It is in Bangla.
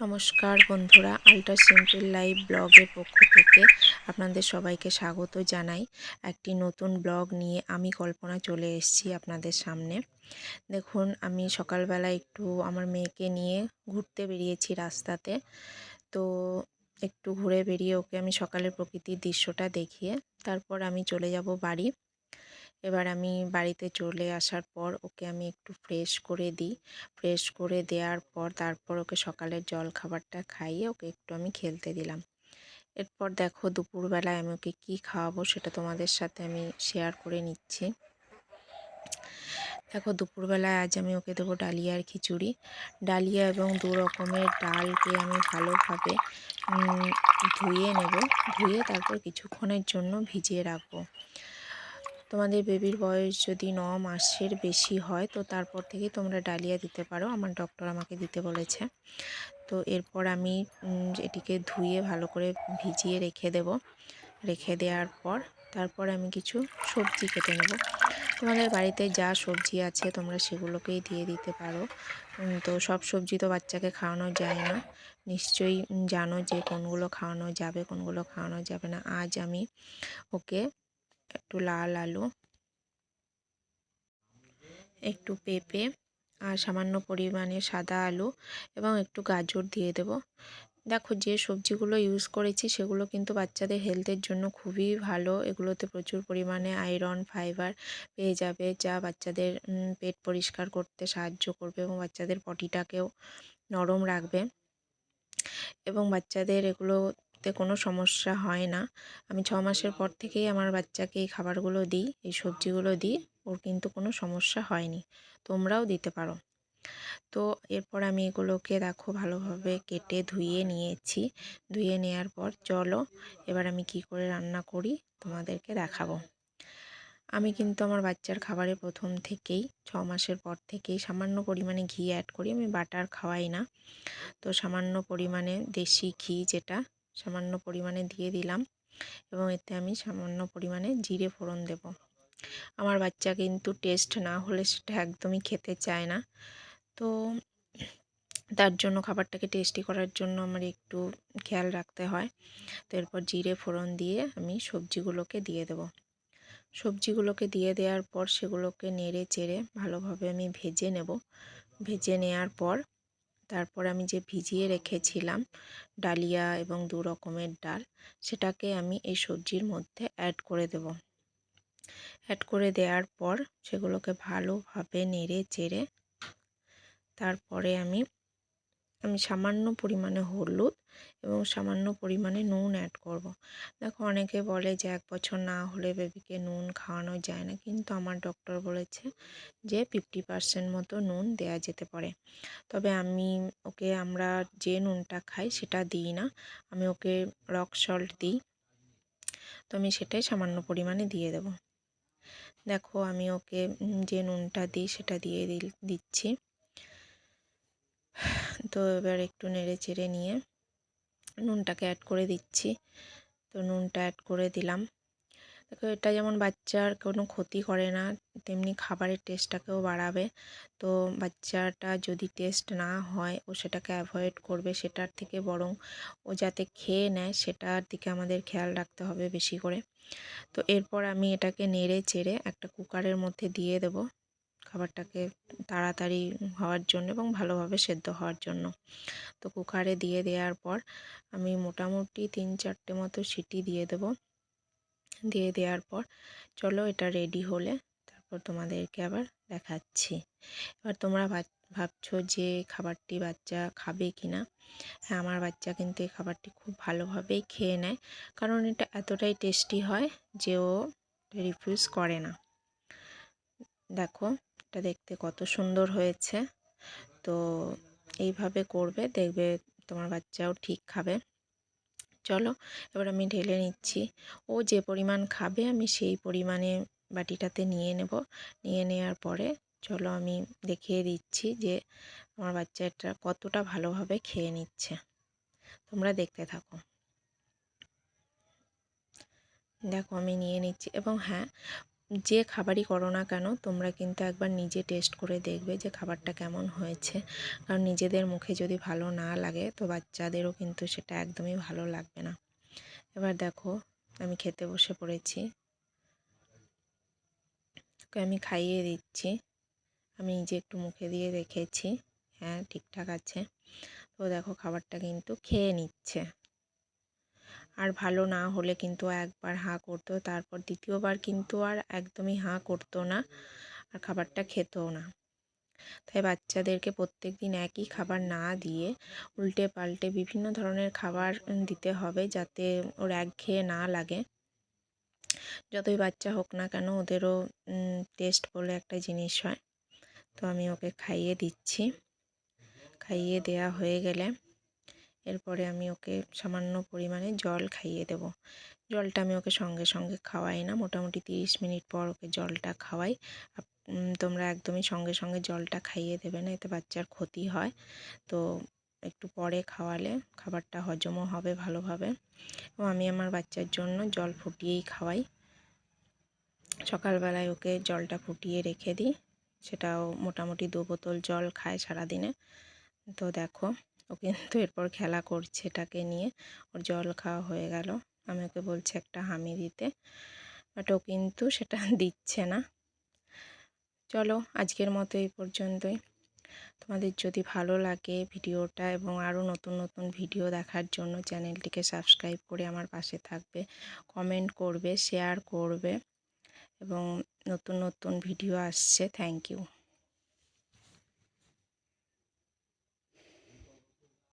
নমস্কার বন্ধুরা, আল্ট্রা সিম্পল লাইভ ব্লগের পক্ষ থেকে আপনাদের সবাইকে স্বাগত জানাই। একটি নতুন ব্লগ নিয়ে আমি কল্পনা চলে এসেছি আপনাদের সামনে। দেখুন, আমি সকালবেলা একটু আমার মেয়েকে নিয়ে ঘুরতে বেরিয়েছি রাস্তাতে। তো একটু ঘুরে বেরিয়ে ওকে আমি সকালের প্রকৃতির দৃশ্যটা দেখিয়ে তারপর আমি চলে যাব বাড়ি। এবার আমি বাড়িতে চলে আসার পর ওকে আমি একটু ফ্রেশ করে দিই। ফ্রেশ করে দেওয়ার পর তারপর ওকে সকালের জল খাবারটা খাইয়ে ওকে একটু আমি খেলতে দিলাম। এরপর দেখো দুপুরবেলায় আমি ওকে কী খাওয়াবো সেটা তোমাদের সাথে আমি শেয়ার করে নিচ্ছি। দেখো দুপুরবেলায় আজ আমি ওকে দেবো ডালিয়ার খিচুড়ি। ডালিয়া এবং দু রকমের ডালকে আমি ভালোভাবে ধুয়ে নেব। ধুয়ে তারপর কিছুক্ষণের জন্য ভিজিয়ে রাখব। তোমাদের বেবির বয়স যদি ন মাসের বেশি হয়, তো তারপর থেকে তোমরা ডালিয়া দিতে পারো। আমার ডক্টর আমাকে দিতে বলেছে। তো এরপর আমি এটিকে ধুয়ে ভালো করে ভিজিয়ে রেখে দেব। রেখে দেওয়ার পর তারপর আমি কিছু সবজি কেটে নেব। তোমাদের বাড়িতে যা সবজি আছে, তোমরা সেগুলোকেই দিয়ে দিতে পারো। তো সব সবজি তো বাচ্চাকে খাওয়ানো যায় না। নিশ্চয়ই জানো যে কোনগুলো খাওয়ানো যাবে, কোনগুলো খাওয়ানো যাবে না। আজ আমি ওকে একটু লাল আলু, একটু পেঁপে আর সামান্য পরিমাণে সাদা আলু এবং একটু গাজর দিয়ে দেব। দেখো যে সবজিগুলো ইউজ করেছি সেগুলো কিন্তু বাচ্চাদের হেলথের জন্য খুবই ভালো। এগুলোতে প্রচুর পরিমাণে আয়রন ফাইবার পেয়ে যাবে, যা বাচ্চাদের পেট পরিষ্কার করতে সাহায্য করবে এবং বাচ্চাদের পটিটাকেও নরম রাখবে। এবং বাচ্চাদের এগুলো তে কোনো সমস্যা হয় না। আমি ছ মাসের পর থেকেই আমার বাচ্চাকে এই খাবারগুলো দিই, এই সবজিগুলো দিই, ওর কিন্তু কোনো সমস্যা হয়নি। তোমরাও দিতে পারো। তো এরপর আমি এগুলোকে দেখো ভালোভাবে কেটে ধুয়ে নিয়েছি। ধুয়ে নেওয়ার পর চলো, এবার আমি কি করে রান্না করি তোমাদেরকে দেখাবো। আমি কিন্তু আমার বাচ্চার খাবারে প্রথম থেকেই ছ মাসের পর থেকেই সামান্য পরিমাণে ঘি অ্যাড করি। আমি বাটার খাওয়াই না। তো সামান্য পরিমাণে দেশি ঘি যেটা সামান্য পরিমাণে দিয়ে দিলাম এবং এতে আমি সামান্য পরিমাণে জিরে ফোড়ন দেব। আমার বাচ্চা কিন্তু টেস্ট না হলে সেটা একদমই খেতে চায় না। তো তার জন্য খাবারটাকে টেস্টি করার জন্য আমার একটু খেয়াল রাখতে হয়। তো এরপর জিরে ফোড়ন দিয়ে আমি সবজিগুলোকে দিয়ে দেব। সবজিগুলোকে দিয়ে দেওয়ার পর সেগুলোকে নেড়ে চেড়ে ভালোভাবে আমি ভেজে নেব। ভেজে নেওয়ার পর তারপর আমি যে ভিজিয়ে রেখেছিলাম ডালিয়া এবং দু রকমের ডাল, সেটাকে আমি এই সবজির মধ্যে অ্যাড করে দেব। অ্যাড করে দেওয়ার পর সেগুলোকে ভালোভাবে নেড়ে চেড়ে তারপরে আমি আমি সামান্য পরিমাণে হলুদ এবং সামান্য পরিমাণে নুন অ্যাড করব। দেখো অনেকে বলে যে এক বছর না হলে বেবিকে নুন খাওয়ানো যায় না, কিন্তু আমার ডক্টর বলেছে যে ফিফটি পার্সেন্ট মতো নুন দেয়া যেতে পারে। তবে আমি ওকে, আমরা যে নুনটা খাই সেটা দিই না, আমি ওকে রক সল্ট দিই। তো আমি সেটাই সামান্য পরিমাণে দিয়ে দেব। দেখো আমি ওকে যে নুনটা দিই সেটা দিয়ে দিচ্ছি। তো এবার একটু নেড়ে চেড়ে নিয়ে নুনটাকে অ্যাড করে দিচ্ছি। তো নুনটা অ্যাড করে দিলাম। দেখো, এটা যেমন বাচ্চার কোনো ক্ষতি করে না, তেমনি খাবারের টেস্টটাকেও বাড়াবে। তো বাচ্চাটা যদি টেস্ট না হয়, ও সেটাকে অ্যাভয়েড করবে, সেটার থেকে বরং ও যাতে খেয়ে নেয়, সেটার দিকে আমাদের খেয়াল রাখতে হবে বেশি করে। তো এরপর আমি এটাকে নেড়ে চেড়ে একটা কুকারের মধ্যে দিয়ে দেব। খাবারটাকে তাড়াতাড়ি হওয়ার জন্য এবং ভালোভাবে সেদ্ধ হওয়ার জন্য। তো কুকারে দিয়ে দেওয়ার পর আমি মোটামুটি তিন চারটে মতো সিটি দিয়ে দেব। দিয়ে দেওয়ার পর চলো এটা রেডি হলে তারপর তোমাদেরকে আবার দেখাচ্ছি। এবার তোমরা ভাবছ যে খাবারটি বাচ্চা খাবে কি না হ্যাঁ আমার বাচ্চা কিন্তু এই খাবারটি খুব ভালোভাবেই খেয়ে নেয়। কারণ এটা এতটাই টেস্টি হয় যে ও রিফিউজ করে না। দেখো এটা দেখতে কত সুন্দর হয়েছে। তো এইভাবে করবে, দেখবে তোমার বাচ্চাও ঠিক খাবে। চলো, এবার আমি ঢেলে নিচ্ছি। ও যে পরিমাণ খাবে, আমি সেই পরিমাণে বাটিটাতে নিয়ে নেব। নিয়ে নেওয়ার পরে চলো আমি দেখিয়ে দিচ্ছি যে আমার বাচ্চাটা কতটা ভালোভাবে খেয়ে নিচ্ছে। তোমরা দেখতে থাকো। দেখো, আমি নিয়ে নিচ্ছি। এবং হ্যাঁ যে খাবারই করো না কেন, তোমরা কিন্তু একবার নিজে টেস্ট করে দেখবে যে খাবারটা কেমন হয়েছে। কারণ নিজেদের মুখে যদি ভালো না লাগে, তো বাচ্চাদেরও কিন্তু সেটা একদমই ভালো লাগবে না। এবার দেখো, আমি খেতে বসে পড়েছি। আমি খাইয়ে দিচ্ছি। আমি নিজে একটু মুখে দিয়ে রেখেছি। হ্যাঁ ঠিকঠাক আছে। তো দেখো, খাবারটা কিন্তু খেয়ে নিচ্ছে। আর ভালো না হলে কিন্তু একবার হাঁ করতো, তারপর দ্বিতীয়বার কিন্তু আর একদমই হাঁ করতো না আর খাবারটা খেতেও না। তাই বাচ্চাদেরকে প্রত্যেক দিন একই খাবার না দিয়ে উল্টে পাল্টে বিভিন্ন ধরনের খাবার দিতে হবে যাতে ওর একঘেয়ে না লাগে। যতই বাচ্চা হোক না কেন ওদেরও টেস্ট বলে একটা জিনিস হয়। তো আমি ওকে খাইয়ে দিচ্ছি। খাইয়ে দেয়া হয়ে গেলে এরপরে আমি ওকে সামান্য পরিমাণে জল খাইয়ে দেব। জলটা আমি ওকে সঙ্গে সঙ্গে খাওয়াই না, মোটামুটি তিরিশ মিনিট পর ওকে জলটা খাওয়াই। তোমরা একদমই সঙ্গে সঙ্গে জলটা খাইয়ে দেবে না, এতে বাচ্চার ক্ষতি হয়। তো একটু পরে খাওয়ালে খাবারটা হজমও হবে ভালোভাবে। এবং আমি আমার বাচ্চার জন্য জল ফুটিয়েই খাওয়াই। সকালবেলায় ওকে জলটা ফুটিয়ে রেখে দিই। সেটাও মোটামুটি দু বোতল জল খায় সারাদিনে। তো দেখো ও কিন্তু এরপর খেলা করছে এটাকে নিয়ে। ওর জল খাওয়া হয়ে গেল। আমি ওকে বলছি একটা হামি দিতে। বাট ও কিন্তু সেটা দিচ্ছে না। চলো, আজকের মতো এই পর্যন্তই। তোমাদের যদি ভালো লাগে ভিডিওটা এবং আরও নতুন নতুন ভিডিও দেখার জন্য চ্যানেলটিকে সাবস্ক্রাইব করে আমার পাশে থাকবে। কমেন্ট করবে, শেয়ার করবে এবং নতুন নতুন ভিডিও আসছে। Thank you.